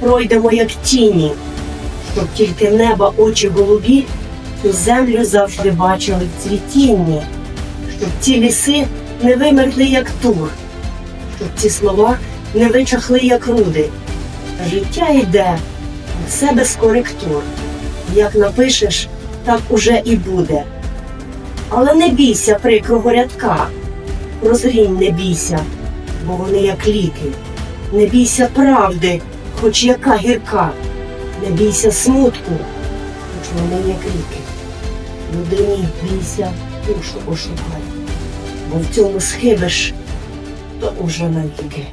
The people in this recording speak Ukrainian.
Пройдемо як тіні, щоб тільки неба очі голубі цю землю завжди бачили в цвітінні, щоб ці ліси не вимерли, як тур, щоб ці слова не вичахли, як руди. Життя йде, все без коректур. Як напишеш, так уже і буде. Але не бійся прикрого рядка, прозрінь не бійся, бо вони як ліки. Не бійся правди, хоч яка гірка, не бійся смутку, хоч вони як ріки. Людині бійся душу ошукай, бо в цьому схибиш, то уже навіки.